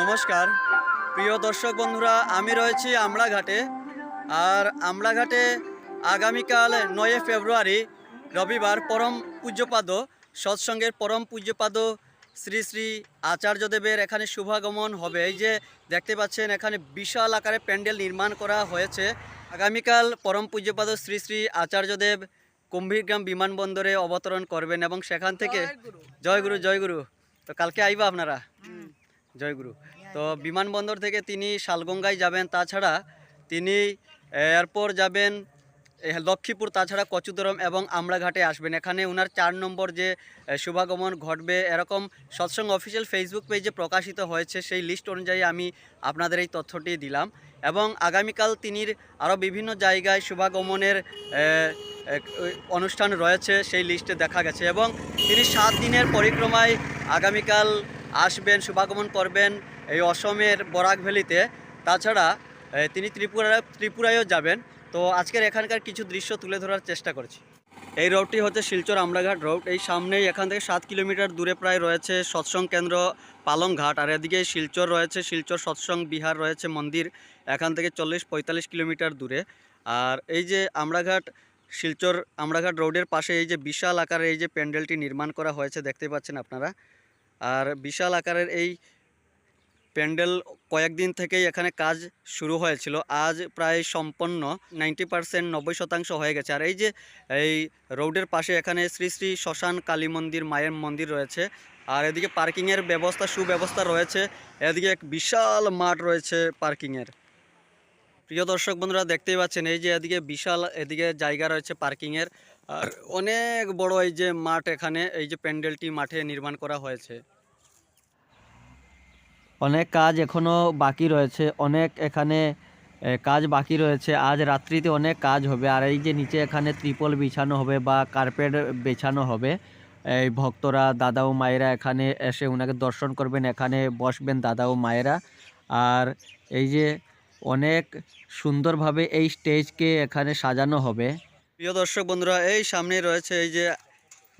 নমস্কার। প্রিয় দর্শক বন্ধুরা আমি রয়েছি আমড়াঘাটে। আর আমড়াঘাটে আগামীকাল নয় ফেব্রুয়ারি রবিবার পরম পূজ্যপাদ সৎসঙ্গের পরম পূজ্যপাদ শ্রী শ্রী আচার্যদেবের এখানে শুভাগমন হবে। এই যে দেখতে পাচ্ছেন এখানে বিশাল আকারে প্যান্ডেল নির্মাণ করা হয়েছে। আগামীকাল পরম পূজ্যপাদ শ্রী শ্রী আচার্যদেব কুম্ভীরগ্রাম বিমানবন্দরে অবতরণ করবেন এবং সেখান থেকে জয় গুরু। জয় গুরু তো কালকে আইবা আপনারা? জয়গুরু। তো বিমানবন্দর থেকে তিনি শালগঙ্গায় যাবেন তাছাড়া তিনি এরপর যাবেন লক্ষ্মীপুর তাছাড়া কচুদরম এবং আমড়াঘাটে আসবেন। এখানে ওনার চার নম্বর যে শুভাগমন ঘটবে এরকম সৎসঙ্গ অফিসিয়াল ফেসবুক পেজে প্রকাশিত হয়েছে সেই লিস্ট অনুযায়ী আমি আপনাদের এই তথ্যটি দিলাম। এবং আগামীকাল তিনির আরও বিভিন্ন জায়গায় শুভাগমনের অনুষ্ঠান রয়েছে সেই লিস্টে দেখা গেছে। এবং তিনি সাত দিনের পরিক্রমায় আগামীকাল আসবেন, শুভাগমন করবেন এই অসমের বরাক ভ্যালিতে। তাছাড়া তিনি ত্রিপুরা ত্রিপুরায়ও যাবেন। তো আজকের এখানকার কিছু দৃশ্য তুলে ধরার চেষ্টা করছি। এই রোডটি হচ্ছে শিলচর আমরাঘাট রোড এই সামনেই এখান থেকে সাত কিলোমিটার দূরে প্রায় রয়েছে সৎসং কেন্দ্র পালংঘাট আর এদিকে শিলচর রয়েছে, শিলচর সৎসং বিহার রয়েছে মন্দির। এখান থেকে চল্লিশ, পঁয়তাল্লিশ কিলোমিটার দূরে। আর এই যে আমরাঘাট, শিলচর আমরাঘাট রোডের পাশে এই যে বিশাল আকারে এই যে প্যান্ডেলটি নির্মাণ করা হয়েছে, দেখতে পাচ্ছেন আপনারা। আর বিশাল আকারের এই প্যান্ডেল কয়েকদিন থেকেই এখানে কাজ শুরু হয়েছিল। আজ প্রায় সম্পন্ন নাইনটি পার্সেন্ট নব্বই শতাংশ হয়ে গেছে। আর এই যে এই রোডের পাশে এখানে শ্রী শ্রী শ্মশান কালী মন্দির, মায়ের মন্দির রয়েছে। আর এদিকে পার্কিংয়ের ব্যবস্থা, সুব্যবস্থা রয়েছে। এদিকে এক বিশাল মাঠ রয়েছে পার্কিংয়ের। প্রিয় দর্শক বন্ধুরা, দেখতেই পাচ্ছেন, এই যে এদিকে বিশাল এদিকে জায়গা রয়েছে পার্কিংয়ের। আর অনেক বড় এই যে মাঠ এখানে, এই যে প্যান্ডেলটি মাঠে নির্মাণ করা হয়েছে। অনেক কাজ এখনও বাকি রয়েছে, অনেক এখানে কাজ বাকি রয়েছে। আজ রাত্রিতে অনেক কাজ হবে। আর এই যে নিচে এখানে ত্রিপল বিছানো হবে বা কার্পেট বেছানো হবে, এই ভক্তরা দাদা ও মায়েরা এখানে এসে ওনাকে দর্শন করবেন, এখানে বসবেন দাদা ও মায়েরা। আর এই যে অনেক সুন্দরভাবে এই স্টেজকে এখানে সাজানো হবে। প্রিয় দর্শক বন্ধুরা, এই সামনে রয়েছে এই যে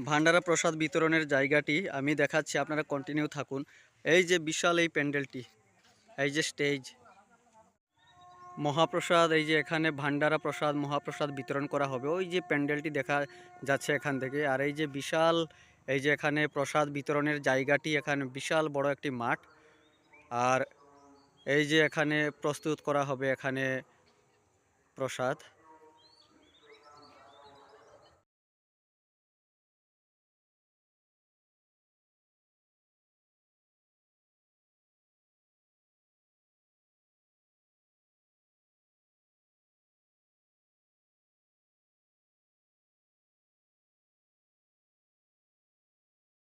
ভান্ডারা প্রসাদ বিতরণের জায়গাটি। আমি দেখাচ্ছি, আপনারা কন্টিনিউ থাকুন। এই যে বিশাল এই প্যান্ডেলটি, এই যে স্টেজ। মহাপ্রসাদ, এই যে এখানে ভান্ডারা প্রসাদ, মহাপ্রসাদ বিতরণ করা হবে। ওই যে প্যান্ডেলটি দেখা যাচ্ছে এখান থেকে। আর এই যে বিশাল, এই যে এখানে প্রসাদ বিতরণের জায়গাটি এখানে বিশাল বড় একটি মাঠ। আর এই যে এখানে প্রস্তুত করা হবে এখানে প্রসাদ।